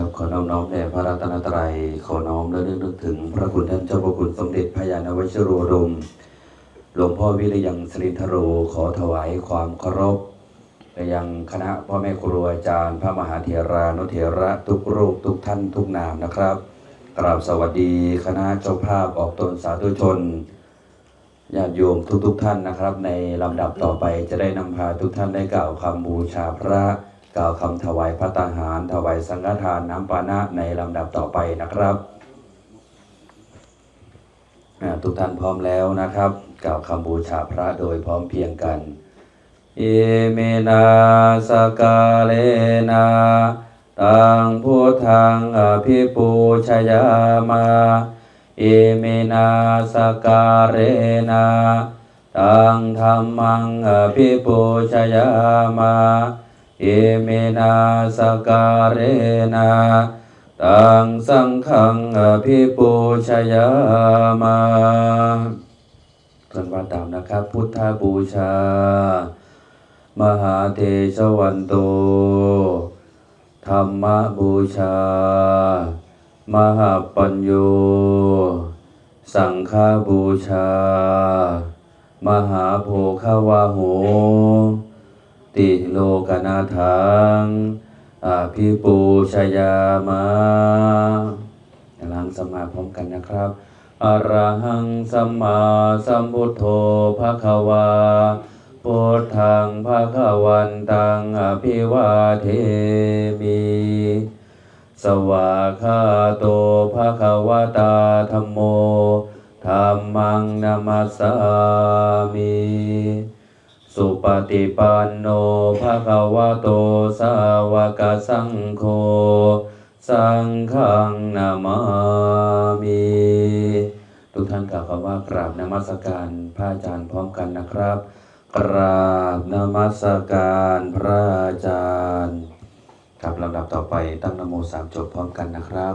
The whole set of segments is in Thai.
ครับขอน้อมน้อมแด่พระรัตนตรัย ขอน้อมและเนึกถึง พระคุณท่านเจ้าพระคุณสมเด็จพระยาณวชิโรดม หลวงพ่อวิริยังสรินทโร ขอถวายความเคารพไปยังคณะพ่อแม่ครูอาจารย์ พระมหาเถรานุเถระทุกรูปทุกท่านทุกนามนะครับกราบสวัสดีคณะเจ้าภาพออกตนสาธุชนญาติโยมทุกๆทท่านนะครับ ในลำดับต่อไปจะได้นำพาทุกท่านได้กล่าวคำบูชาพระ กล่าวคำถวายพระตาหาร ถวายสังฆทานน้ำปานะในลำดับต่อไปนะครับทุกท่านพร้อมแล้วนะครับ กล่าวคำบูชาพระโดยพร้อมเพียงกันเอเมนาสกาเลนาตังพุทธังอภิปูชยามาเอเมนาสกาเรนาตังธรรมังอภิปูชยามา เอเมนาสการเรนาตังสังฆังอภิปูชยามาท่านว่าตามนะครับ พุทธบูชา มหาเทชวันโต ธรรมบูชา มหาปัญโย สังฆบูชา มหาโภควาโห ติโลกนาทังอภิปูชยามะหลังสมาพร้อมกันนะครับอะระหังสัมมาสัมพุทโธภะคะวาพุทธังภะคะวันตังอภิวาเทมิสวาคาโตภะคะวตาธัมโมธัมมังนามัสสามิ สุปฏิปันโนภะคะวะโตสาวกสังโฆสังฆังนามามิทุกท่านกล่าวคำว่ากราบนมัสการพระอาจารย์พร้อมกันนะครับ กราบนมัสการพระอาจารย์ครับลำดับต่อไปตั้งนโมสามจบพร้อมกันนะครับ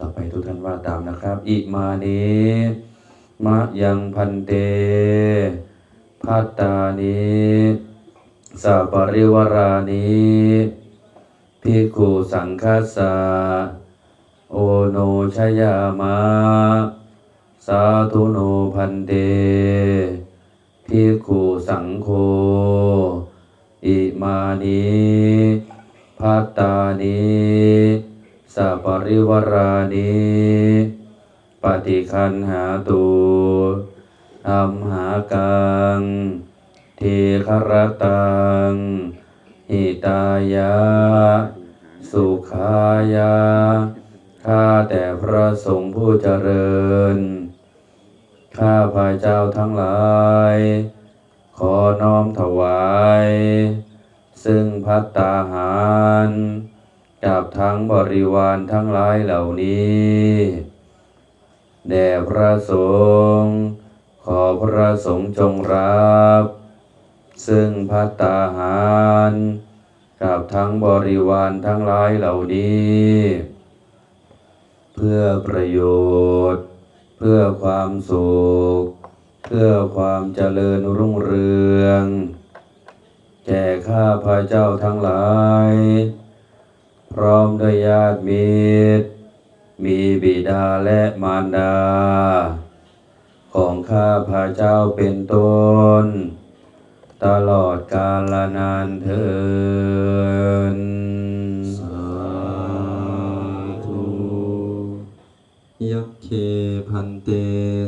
ต่อไปทุกท่านว่าตามนะครับ อิมานิมะยังพันเตพัตตานิสัปริวารานิภิกุสังคัสสะโอโนชยามะ สาธุโนพันเตภิกุสังโฆอิมานิพัตตานิ สัปริวรานิปฏิคันหาตุอัมหากังทีครตังหิตายะ สุขายะ ข้าแต่พระสงฆ์ผู้เจริญ ข้าพระเจ้าทั้งหลาย ขอน้อมถวาย ซึ่งพัตตาหาร กับทั้งบริวารทั้งหลายเหล่านี้แด่พระสงฆ์ขอพระสงฆ์จงรับ ซึ่งพัตตาหารกับทั้งบริวารทั้งหลายเหล่านี้ เพื่อประโยชน์ เพื่อความสุข เพื่อความเจริญรุ่งเรือง แก่ข้าพระเจ้าทั้งหลาย พร้อมด้วยญาติมิตร มีบิดาและมารดา ของข้าพระเจ้าเป็นต้น ตลอดกาลนานเทินสาธุยัคเคพันเต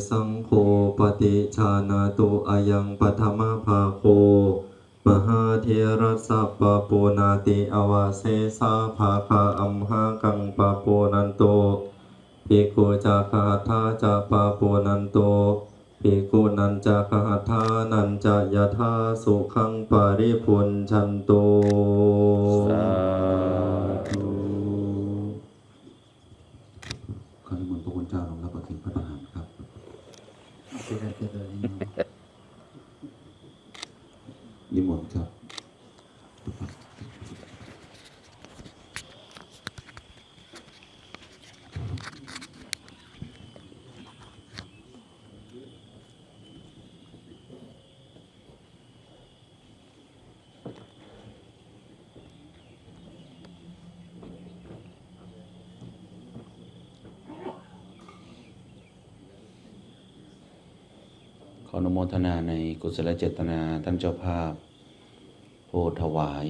สังโฆปฏิชานาตุอายังปฐมภาโค มหาเทระสัพปปูนาติอวาเสสาภาคาอัมหากังปะปูนันโตภิกขุจาคาทาจะปะปูนันโตภิกขุนันจาคาทานันจะยะทาสุขังปริพุนชันโตสาธุพเจ้าลงรับประเคนพระทหารครับ เจริญเจริญนิมนต์ นิมนต์ครับ ข ออนุโมทนาในกุศลเจตนาท่านเจ้าภาพโพถวาย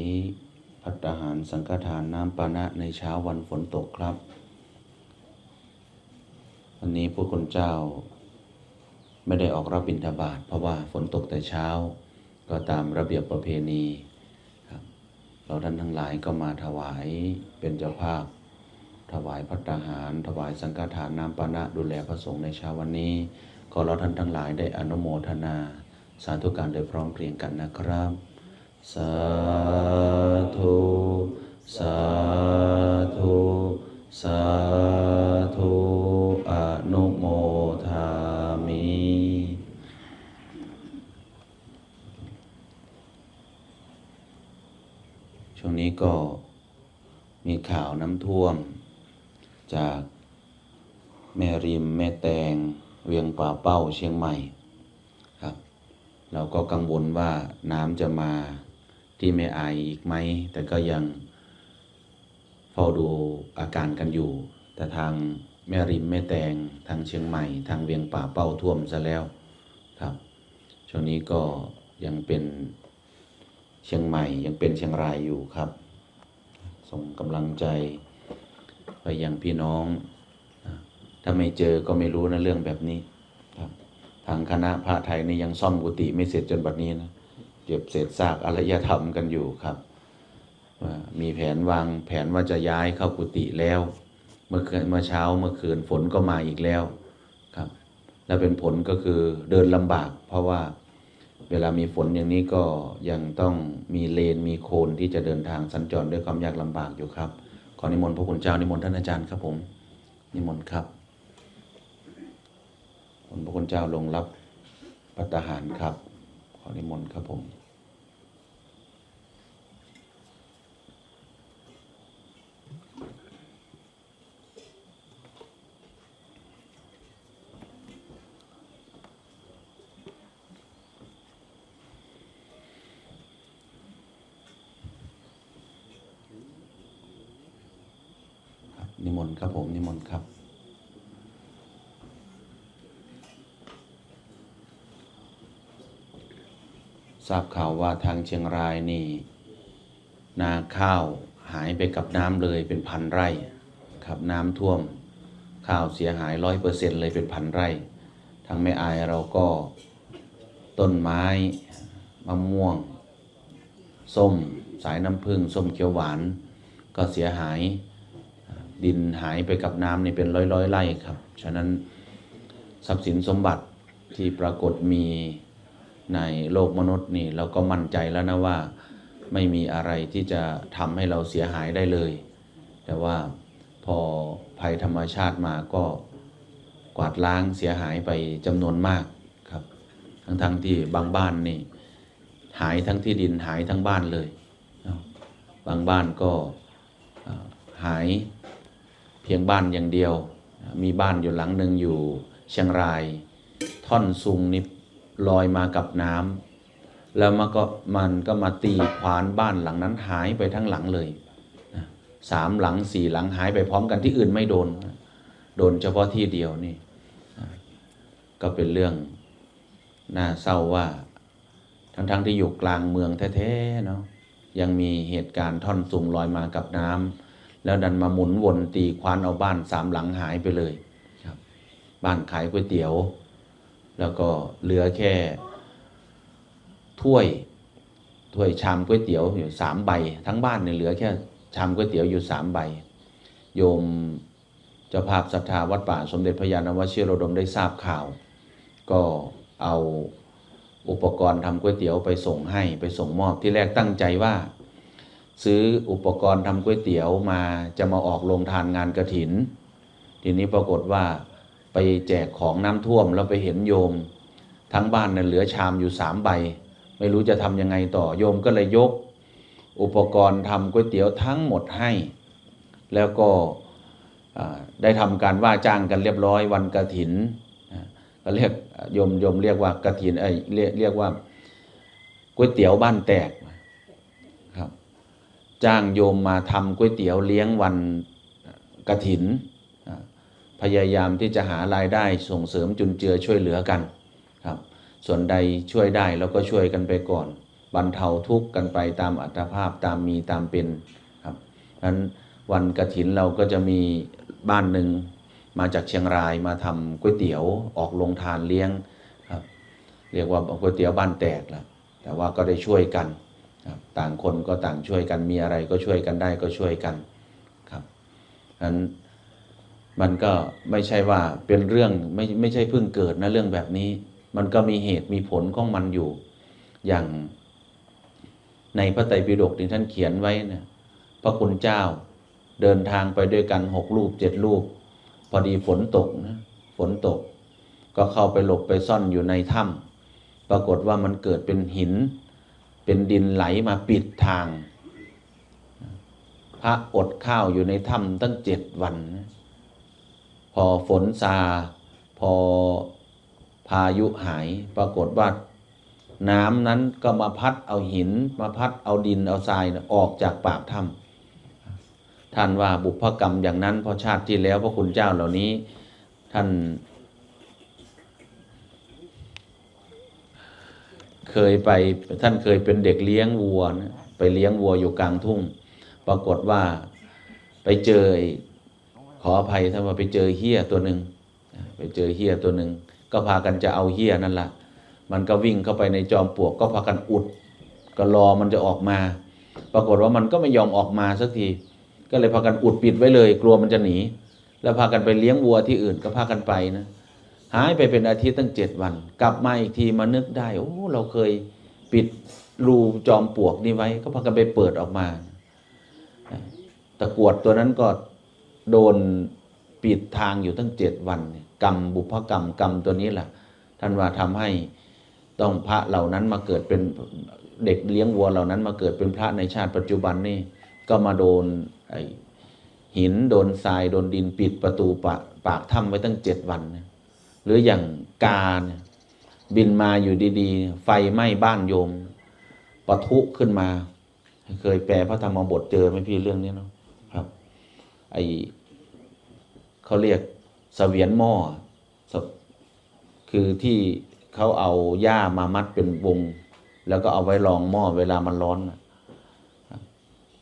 พัตหารสังฆทานน้ำปานะในเช้าวันฝนตกครับวันนี้พระคุณเจ้า ไม่ได้ออกรับบิณฑบาตเพราะว่าฝนตกแต่เช้า ก็ตามระเบียบประเพณีครับเราท่านทั้งหลายก็มาถวายเป็นเจ้าภาพ ถวายพัตหาร ถวายสังฆทานน้ำปานะดูแลพระสงฆ์ในเช้าวันนี้ ขอเราท่านทั้งหลายได้อนุโมทนา สาธุการโดยพร้อมเพรียงกันนะครับ สาธุ สาธุ สาธุ อนุโมทามิช่วงนี้ก็มีข่าวน้ำท่วม จากแม่ริมแม่แตง เวียงป่าเป้าเชียงใหม่ครับ เราก็กังวลว่าน้ำจะมาที่แม่อายอีกไหม แต่ก็ยังเฝ้าดูอาการกันอยู่ แต่ทางแม่ริมแม่แตงทางเชียงใหม่ ทางเวียงป่าเป้าท่วมซะแล้วครับช่วงนี้ก็ยังเป็นเชียงใหม่ยังเป็นเชียงรายอยู่ครับ ส่งกำลังใจไปยังพี่น้อง ถ้าไม่เจอก็ไม่รู้นะเรื่องแบบนี้ครับทางคณะพระไทยนี่ยังซ่อมกุฏิไม่เสร็จจนบัดนี้นะเก็บเศษซากอารยธรรมกันอยู่ครับมีแผนวางแผนว่าจะย้ายเข้ากุฏิแล้ว เมื่อคืนเมื่อเช้าเมื่อคืนฝนก็มาอีกแล้วครับ และเป็นผลก็คือเดินลำบาก เพราะว่าเวลามีฝนอย่างนี้ก็ยังต้องมีเลนมีโคนที่จะเดินทางสัญจรด้วยความยากลำบากอยู่ครับ ขอนิมนต์พระคุณเจ้านิมนต์ท่านอาจารย์ครับผม นิมนต์ครับ ขอพระคุณเจ้าลงรับปัตตาหารครับ ขอนิมนต์ครับผมครับนิมนต์ครับผมนิมนต์ครับ ทราบข่าวว่าทางเชียงรายนี่ นาข้าวหายไปกับน้ำเลยเป็นพันไร่ครับน้ำท่วมข้าวเสียหายร้อยเปอร์เซ็นเลยเป็นพันไร่ทางแม่อายเราก็ต้นไม้มะม่วง ส้มสายน้ำผึ้งส้มเขียวหวาน ก็เสียหายดินหายไปกับน้ำนี่เป็นร้อยร้อยไร่ครับ ฉะนั้นทรัพย์สินสมบัติที่ปรากฏมี ในโลกมนุษย์นี่เราก็มั่นใจแล้วนะว่าไม่มีอะไรที่จะทำให้เราเสียหายได้เลย แต่ว่าพอภัยธรรมชาติมาก็กวาดล้างเสียหายไปจำนวนมากครับ ทั้งๆที่บางบ้านนี่หายทั้งที่ดินหายทั้งบ้านเลย บางบ้านก็หายเพียงบ้านอย่างเดียว มีบ้านอยู่หลังหนึ่งอยู่เชียงราย ท่อนซุงนี่ ลอยมากับน้ำแล้วมันก็มันก็มาตีขวานบ้านหลังนั้นหายไปทั้งหลังเลยสามหลังสี่หลังหายไปพร้อมกันที่อื่นไม่โดน โดนเฉพาะที่เดียวนี่ ก็เป็นเรื่องน่าเศร้าว่า ทั้งๆที่อยู่กลางเมืองแท้ๆเนาะยังมีเหตุการณ์ท่อนซุงลอยมากับน้ำแล้วดันมาหมุนวนตีควานเอาบ้านสามหลังหายไปเลยครับบ้านขายก๋วยเตี๋ยว แล้วก็เหลือแค่ ถ้วยถ้วยชามก๋วยเตี๋ยวอยู่สามใบ ทั้งบ้านเนี่ยเหลือแค่ชามก๋วยเตี๋ยวอยู่สามใบ โยมเจ้าภาพศรัทธาวัดป่าสมเด็จพระยาณวชิโรดมได้ทราบข่าว ก็เอาอุปกรณ์ทำก๋วยเตี๋ยวไปส่งให้ไปส่งมอบที่แรกตั้งใจว่า ซื้ออุปกรณ์ทำก๋วยเตี๋ยวมาจะมาออกโรงทานงานกระถิน ทีนี้ปรากฏว่า ไปแจกของน้ำท่วมแล้วไปเห็นโยม ทั้งบ้านเนี่ยเหลือชามอยู่สามใบ ไม่รู้จะทำยังไงต่อโยมก็เลยยก อุปกรณ์ทำก๋วยเตี๋ยวทั้งหมดให้ แล้วก็ได้ทำการว่าจ้างกันเรียบร้อยวันกระถินอ่าก็เรียกโยมโยมเรียกว่ากระถินเอ้ยเรียกเรียกว่าก๋วยเตี๋ยวบ้านแตกครับ จ้างโยมมาทำก๋วยเตี๋ยวเลี้ยงวันกระถินอ่า พยายามที่จะหารายได้ส่งเสริมจุนเจือช่วยเหลือกันครับ ส่วนใดช่วยได้เราก็ช่วยกันไปก่อนบรรเทาทุกข์กันไปตามอัตภาพตามมีตามเป็นครับนั้นวันกระถินเราก็จะมีบ้านหนึ่งมาจากเชียงรายมาทำก๋วยเตี๋ยวออกลงทานเลี้ยงครับเรียกว่าก๋วยเตี๋ยวบ้านแตกแหละแต่ว่าก็ได้ช่วยกันครับต่างคนก็ต่างช่วยกันมีอะไรก็ช่วยกันได้ก็ช่วยกันครับนั้น มันก็ไม่ใช่ว่าเป็นเรื่องไม่ไม่ใช่เพิ่งเกิดนะเรื่องแบบนี้ มันก็มีเหตุมีผลของมันอยู่ อย่างในพระไตรปิฎกที่ท่านเขียนไว้เนี่ยพระคุณเจ้าเดินทางไปด้วยกันหกรูปเจ็ดรูปพอดีฝนตกนะฝนตก ก็เข้าไปหลบไปซ่อนอยู่ในถ้ำปรากฏว่ามันเกิดเป็นหิน เป็นดินไหลมาปิดทาง พระอดข้าวอยู่ในถ้ำตั้งเจ็ดวันนะ พอฝนซา พอพายุหายปรากฏว่าน้ำนั้นก็มาพัดเอาหิน มาพัดเอาดินเอาทรายนะออกจากปากถ้ำท่านว่าบุพกรรมอย่างนั้นพอชาติที่แล้วพระคุณเจ้าเหล่านี้ ท่าน เคยไปท่านเคยเป็นเด็กเลี้ยงวัวนะไปเลี้ยงวัวอยู่กลางทุ่ง ปรากฏว่าไปเจอ ขออภัยถ้าว่าไปเจอเฮี้ยตัวหนึ่งไปเจอเฮี้ยตัวหนึ่งก็พากันจะเอาเฮี้ยนั่นละมันก็วิ่งเข้าไปในจอมปลวกก็พากันอุด ก็รอมันจะออกมา ปรากฏว่ามันก็ไม่ยอมออกมาสักที ก็เลยพากันอุดปิดไว้เลย กลัวมันจะหนี แล้วพากันไปเลี้ยงวัวที่อื่นก็พากันไปนะหายไปเป็นอาทิตย์ตั้งเจ็ดวัน กลับมาอีกทีมานึกได้โอ้เราเคยปิดรูจอมปลวกนี่ไว้ ก็พากันไปเปิดออกมา ตะกวดตัวนั้นก็ โดนปิดทางอยู่ตั้งเจ็ดวัน กรรมบุพกรรมกรรมตัวนี้แหละท่านว่าทำให้ต้องพระเหล่านั้นมาเกิดเป็นเด็กเลี้ยงวัวเหล่านั้น มาเกิดเป็นพระในชาติปัจจุบันนี่ก็มาโดนหินโดนทรายโดนดินปิดประตูปากปากถ้ำไว้ตั้งเจ็ดวัน หรืออย่างกาเนี่ยบินมาอยู่ดีๆ ไฟไหม้บ้านโยมปะทุขึ้นมา เคยแปลพระธรรมบทเจอไหมพี่เรื่องนี้เนาะ ไอเขาเรียกเสวียนหม้อคือที่เขาเอาหญ้ามามัดเป็นวง แล้วก็เอาไว้รองหม้อเวลามันร้อน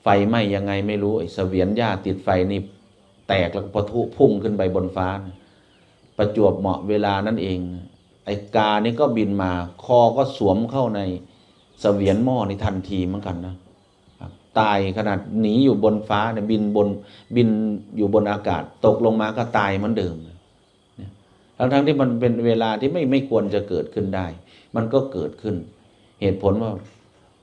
ไฟไหม้ยังไงไม่รู้ไอ้เสวียนหญ้าติดไฟนี่แตกแล้วก็ปะทุพุ่งขึ้นไปบนฟ้านะประจวบเหมาะเวลานั่นเอง ไอ้กานี่ก็บินมา คอก็สวมเข้าในเสวียนหม้อในทันทีเหมือนกันนะ ตายขนาดหนีอยู่บนฟ้าเนี่ยบินบนบินอยู่บนอากาศ ตกลงมาก็ตายเหมือนเดิมทั้งทั้งที่มันเป็นเวลาที่ไม่ไม่ควรจะเกิดขึ้นได้ มันก็เกิดขึ้น เหตุผลว่า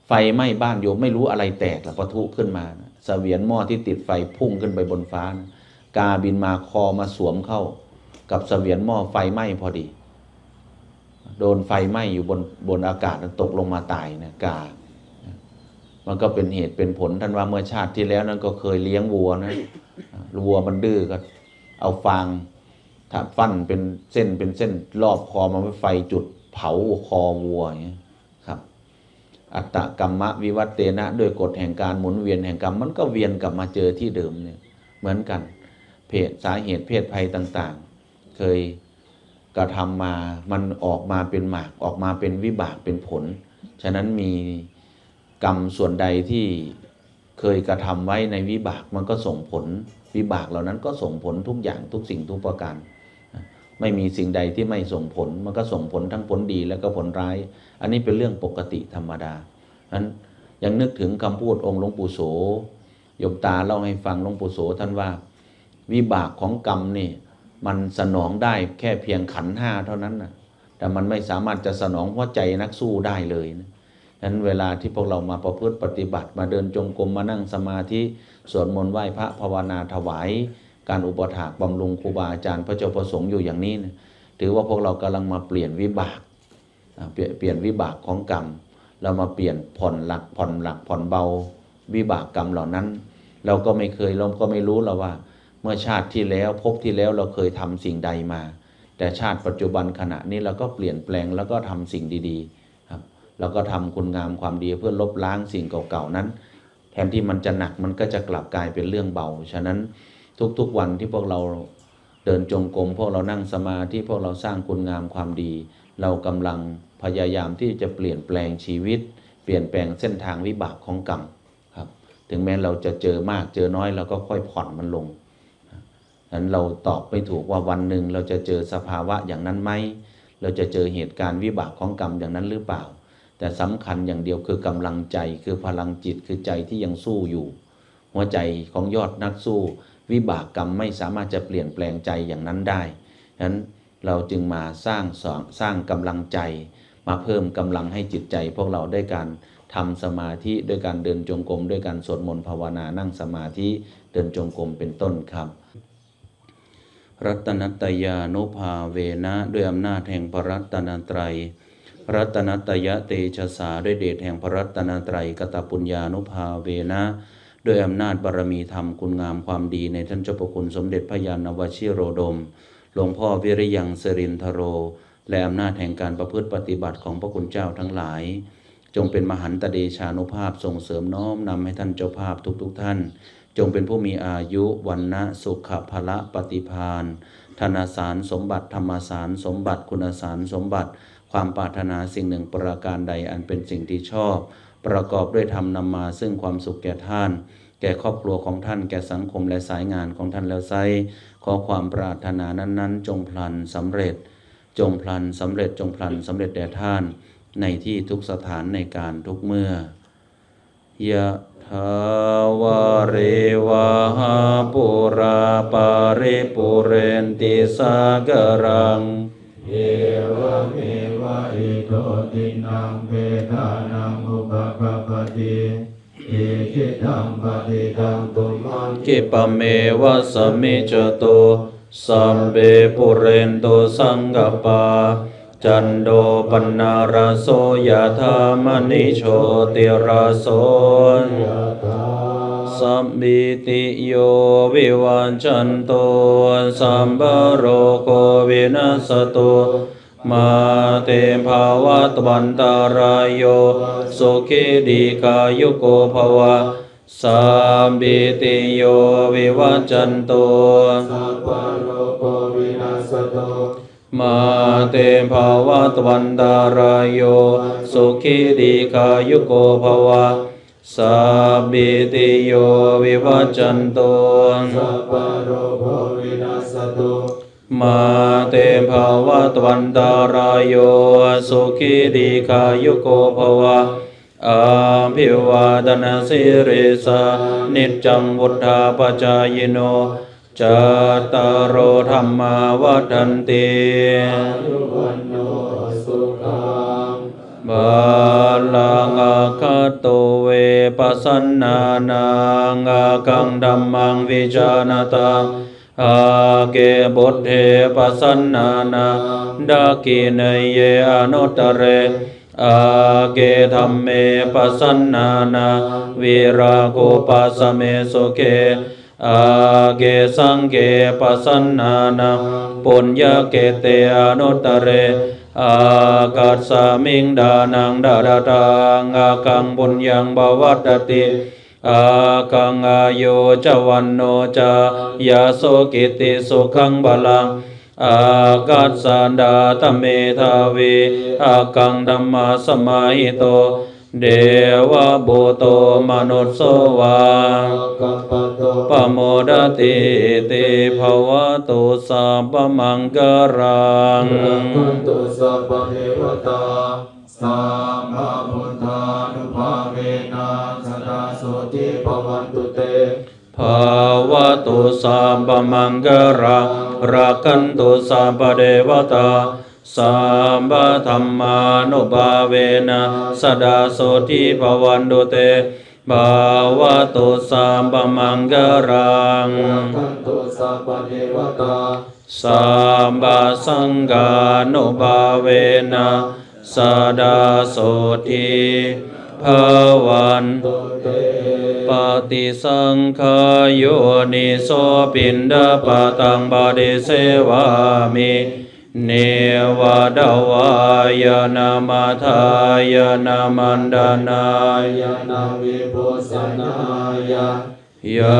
ไฟไหม้บ้านโยมไม่รู้อะไรแตกแล้วปะทุขึ้นมานะเสวียนหม้อที่ติดไฟพุ่งขึ้นไปบนฟ้านะกาบินมาคอมาสวมเข้า กับเสวียนหม้อไฟไหม้พอดี โดนไฟไหม้อยู่บนบนอากาศตกลงมาตายนะกา มันก็เป็นเหตุเป็นผลท่านว่าเมื่อชาติที่แล้วนั้นก็เคยเลี้ยงวัวนะวัวมันดื้อก็เอาฟางถ้าฟันเป็นเส้นเป็นเส้นรอบคอมันไว้ไฟจุดเผาคอวัวอย่างเงี้ครับ อัตตกรรมะวิวัตเตนะ ด้วยกฎแห่งการหมุนเวียนแห่งกรรมมันก็เวียนกลับมาเจอที่เดิมเนี่ยเหมือนกัน เพศสาเหตุเพศภัยต่างๆ เคยกระทำมามันออกมาเป็นหมากออกมาเป็นวิบากเป็นผล ฉะนั้นมี กรรมส่วนใดที่เคยกระทำไว้ในวิบากมันก็ส่งผลวิบากเหล่านั้นก็ส่งผลทุกอย่างทุกสิ่งทุกประการ ไม่มีสิ่งใดที่ไม่ส่งผล มันก็ส่งผลทั้งผลดีและก็ผลร้าย อันนี้เป็นเรื่องปกติธรรมดานั้นยังนึกถึงคำพูดองค์หลวงปู่โสยมตาเล่าให้ฟังหลวงปู่โสท่านว่า วิบากของกรรมนี่มันสนองได้แค่เพียงขันห้าเท่านั้นนะแต่มันไม่สามารถจะสนองหัวใจนักสู้ได้เลยนะ นั้นเวลาที่พวกเรามาประพฤติปฏิบัติ มาเดินจงกรมมานั่งสมาธิสวดมนต์ไหว้พระภาวนาถวาย การอุปถากบำรุงครูบาอาจารย์พระเจ้าประสงค์อยู่อย่างนี้นะถือว่าพวกเรากำลังมาเปลี่ยนวิบากเปลี่ยนเปลี่ยนวิบากของกรรม เรามาเปลี่ยนผ่อนหลักผ่อนหลักผ่อนเบา วิบากกรรมเหล่านั้น เราก็ไม่เคยเราก็ไม่รู้เราว่า เมื่อชาติที่แล้วภพที่แล้วเราเคยทำสิ่งใดมา แต่ชาติปัจจุบันขณะนี้เราก็เปลี่ยนแปลงแล้วก็ทำสิ่งดีๆ ครับเราก็ทำคุณงามความดีเพื่อลบล้างสิ่งเก่าๆนั้น แทนที่มันจะหนักมันก็จะกลับกลายเป็นเรื่องเบา ฉะนั้นทุกๆวันที่พวกเราเดินจงกรมพวกเรานั่งสมาธิพวกเราสร้างคุณงามความดี เรากำลังพยายามที่จะเปลี่ยนแปลงชีวิต เปลี่ยนแปลงเส้นทางวิบากของกรรมครับถึงแม้เราจะเจอมากเจอน้อยเราก็ค่อยผ่อนมันลงนั้นเราตอบไม่ถูกว่าวันหนึ่งเราจะเจอสภาวะอย่างนั้นไหมเราจะเจอเหตุการณ์วิบากของกรรมอย่างนั้นหรือเปล่า แต่สำคัญอย่างเดียวคือกำลังใจคือพลังจิตคือใจที่ยังสู้อยู่ หัวใจของยอดนักสู้ วิบากกรรมไม่สามารถจะเปลี่ยนแปลงใจอย่างนั้นได้ฉะนั้นเราจึงมาสร้างสองสร้างกำลังใจ มาเพิ่มกำลังให้จิตใจ พวกเราด้วยการทำสมาธิด้วยการเดินจงกรมด้วยการสวดมนต์ภาวนานั่งสมาธิเดินจงกรมเป็นต้นครับรัตนัตยานุภาเวนะด้วยอำนาจแห่งพระรัตนตรัย รัตนตยะเตชะสาด้วยเดชแห่งพระรัตนตรัยกตปุญญานุภาเวนะด้วยอำนาจบารมีธรรมคุณงามความดีในท่านเจ้าประคุณสมเด็จพระยานวชิโรดม หลวงพ่อวิริยังสรินทโร และอำนาจแห่งการประพฤติปฏิบัติของพระคุณเจ้าทั้งหลาย จงเป็นมหันตเดชานุภาพส่งเสริมน้อมนำให้ท่านเจ้าภาพทุกๆทท่าน จงเป็นผู้มีอายุวันนะสุขภละปฏิพานธนาสารสมบัติธรรมสารสมบัติคุณสารสมบัติ ความปรารถนาสิ่งหนึ่งประการใดอันเป็นสิ่งที่ชอบ ประกอบด้วยธรรมนำมาซึ่งความสุขแก่ท่าน แก่ครอบครัวของท่านแก่สังคมและสายงานของท่านแล้วไซขอความปรารถนานั้นๆ จงพลันสำเร็จ จงพลันสำเร็จจงพลันสำเร็จแด่ท่าน ในที่ทุกสถานในการทุกเมื่อยะทาวาริวาหาปุราปาริปุเรนติสากรังเอวเมิโตตินังเวทานังอุปกปปติอิจิตังปฏิตังตุมังกิปเมวะสมมิจโตสัมเบปุเรนโตสังกปาจันโดปนาราโสยธามณิโชติราโสสัมมิติโยวิวันจันโตสัมบโรโควินัสตุ มาเตภาวัตวันตารายโยสุขิดีกายุโกภวะสัมปิติโยวิวัจจันโตสัพพะโลกวินาศโตมาเตภาวัตวันตารายโยสุขิดีกายุโกภวะสัพพิติโยวิวัจจันโตสัพพโลกวินาศโต มาเตภาวัตวันตารายโยสุขิดีกายุโกภวะอาภิวาดนาสิริสานิจจังวุฒาปจายโนจัตตารโอธรรมาวัฏันติยุวันโนสุขังบาลังอาคาโตเวปัสสนานังอากังดัมมังวิจานตัง อาเกบุตเทปสสนานาดากิเนเยอนุตเรอาเกธรรมเมปัสสนนานาวิราโกปัสสเมสุเกอาเกสังเกปัสสนานาปุญญเกเตอนุตเรอากัสสามิงดานังดาดาตังอากังบุญยังบวัตติ อากังอายุจวันโนจายาโสกิติสุขังบาลังอากัสสันดาตเมทาวีอากังธรรมาสมัยโต เดวะโบโตมนุสโสวากัปปโมดติติภวะตุสัพมังกรังตุสัพเทวตา สัมมาพุทธานุภาเวนะสดาโสติภวันตุเตภาวะตุสัพพมังกรังรักขันตุสัพพเดวตาสัมปธรรมานุภาเวนะสดาโสติภวันตุเตบาวตุสัมปมังกรังขันตุสัพพะเทวตาสัมปสังกานุภาเวนะ สดาโสทีภาวันตุเตปฏิสังขายโยนิโสปินดาปตังบาเดเสวามิเนวาดาวายนามาทายนามันดานายานาวิปุสนายะ ยา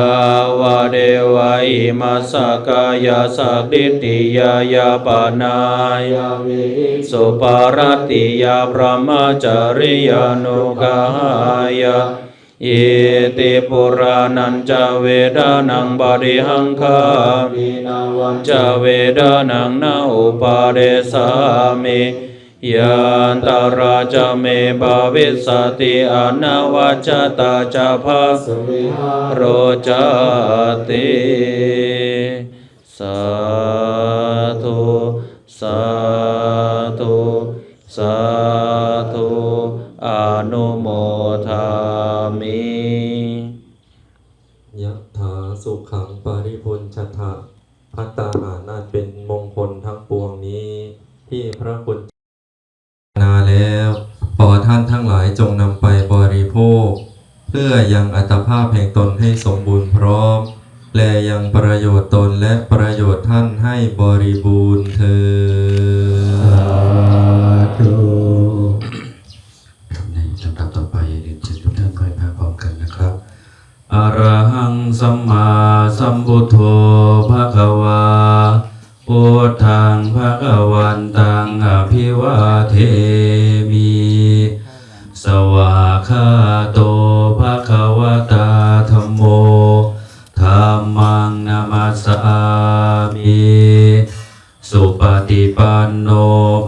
วเดวะอิมาสกายาสักดิติยายาปานายาวิสุปารติยาพระมจริยานุกายาอิติปุรานันจเวดานังบาริหังคามีนาวันจเวดานังนาอุปาเดสามิ ยันตราจะเมภาวิสติอนาวาจตาจาภาสุวิหารโรจติสาธุสาธุสาธุอนุโมทามิยะถาสุขังปาริพุนชะทะพัตตาหานาเป็นมงคลทั้งปวงนี้ ที่พระคุณนาแล้วขอ ท่านทั้งหลายจงนำไปบริโภค เพื่อยังอัตภาพแห่งตนให้สมบูรณ์พร้อม และยังประโยชน์ตนและประโยชน์ท่านให้บริบูรณ์เธอญในลำดับต่อไปเรียนเชิญทุกท่านค่อยพาพร้อมกันนะครับอะระหังสัมมาสัมพุทโธภะคะวาพุทธังภะคะวันตังอภิวาเทมิส วากาโตภะคะวะตาธัมโมธัมมังนามาสสามิ สุปฏิปันโนภ